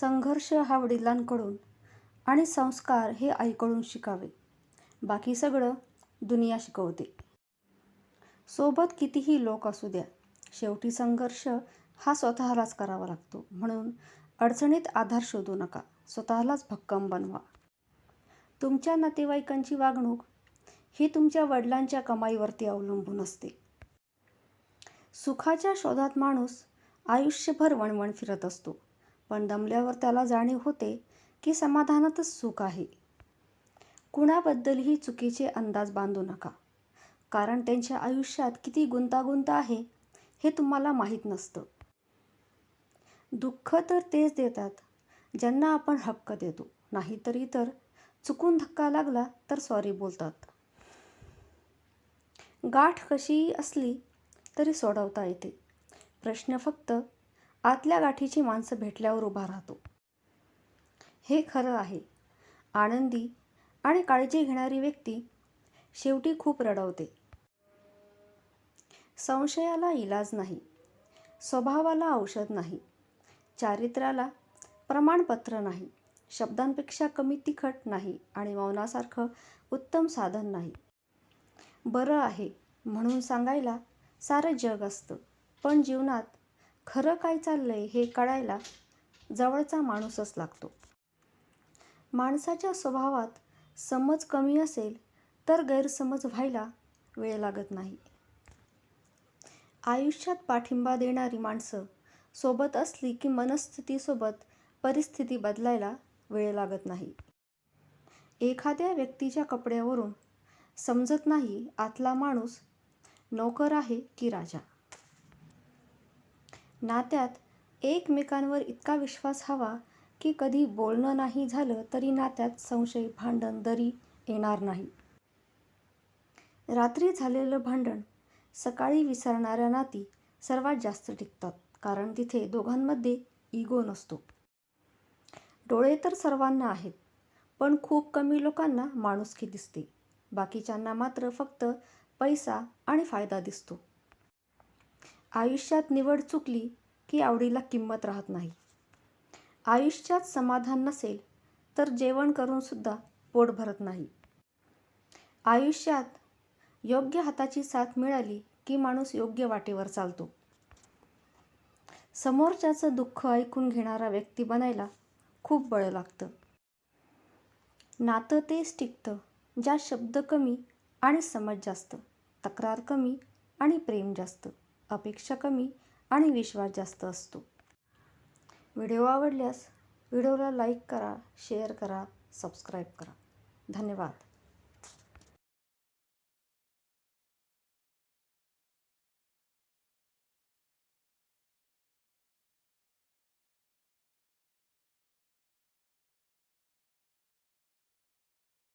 संघर्ष हा वडिलांकडून आणि संस्कार हे आईकडून शिकावे. बाकी सगळं दुनिया शिकवते. सोबत कितीही लोक असू द्या शेवटी संघर्ष हा स्वतःलाच करावा लागतो. म्हणून अडचणीत आधार शोधू नका स्वतःलाच भक्कम बनवा. तुमच्या नातेवाईकांची वागणूक ही तुमच्या वडिलांच्या कमाईवरती अवलंबून असते. सुखाच्या शोधात माणूस आयुष्यभर वणवण फिरत असतो. पण दमल्यावर त्याला जाणीव होते की समाधानातच सुख आहे. कुणाबद्दलही चुकीचे अंदाज बांधू नका. कारण त्यांच्या आयुष्यात किती गुंतागुंत आहे हे तुम्हाला माहीत नसतं. दुःख तर तेच देतात ज्यांना आपण हक्क देतो. नाहीतर इतर चुकून धक्का लागला तर सॉरी बोलतात. गाठ कशीही असली तरी सोडवता येते. प्रश्न फक्त आतल्या गाठीची माणसं भेटल्यावर उभा राहतो. हे खरं आहे. आनंदी आणि काळजी घेणारी व्यक्ती शेवटी खूप रडवते. संशयाला इलाज नाही. स्वभावाला औषध नाही. चारित्र्याला प्रमाणपत्र नाही. शब्दांपेक्षा कमी तिखट नाही आणि मौनासारखं उत्तम साधन नाही. बरं आहे म्हणून सांगायला सारं जग असतं. पण जीवनात खरं काय चाललंय हे कळायला जवळचा माणूसच लागतो. माणसाच्या स्वभावात समज कमी असेल तर गैरसमज व्हायला वेळ लागत नाही. आयुष्यात पाठिंबा देणारी माणसं सोबत असली की मनस्थितीसोबत परिस्थिती बदलायला वेळ लागत नाही. एखाद्या व्यक्तीच्या कपड्यावरून समजत नाही आतला माणूस नोकर आहे की राजा. नात्यात एकमेकांवर इतका विश्वास हवा की कधी बोलणं नाही झालं तरी नात्यात संशय भांडण दरी येणार नाही. रात्री झालेलं भांडण सकाळी विसरणाऱ्या नाती सर्वात जास्त टिकतात कारण तिथे दोघांमध्ये इगो नसतो. डोळे तर सर्वांना आहेत पण खूप कमी लोकांना माणुसकी दिसते. बाकीच्यांना मात्र फक्त पैसा आणि फायदा दिसतो. आयुष्यात निवड चुकली की आवडीला किंमत राहत नाही. आयुष्यात समाधान नसेल तर जेवण करूनसुद्धा पोट भरत नाही. आयुष्यात योग्य हाताची साथ मिळाली की माणूस योग्य वाटेवर चालतो. समोरच्याचं दुःख ऐकून घेणारा व्यक्ती बनायला खूप बळ लागतं. नातं तेच टिकतं ज्या शब्द कमी आणि समज जास्त तक्रार कमी आणि प्रेम जास्त. अपेक्षा कमी आणि विश्वास जास्त असतो. व्हिडिओ आवडल्यास व्हिडिओला लाईक करा शेअर करा सबस्क्राईब करा. धन्यवाद.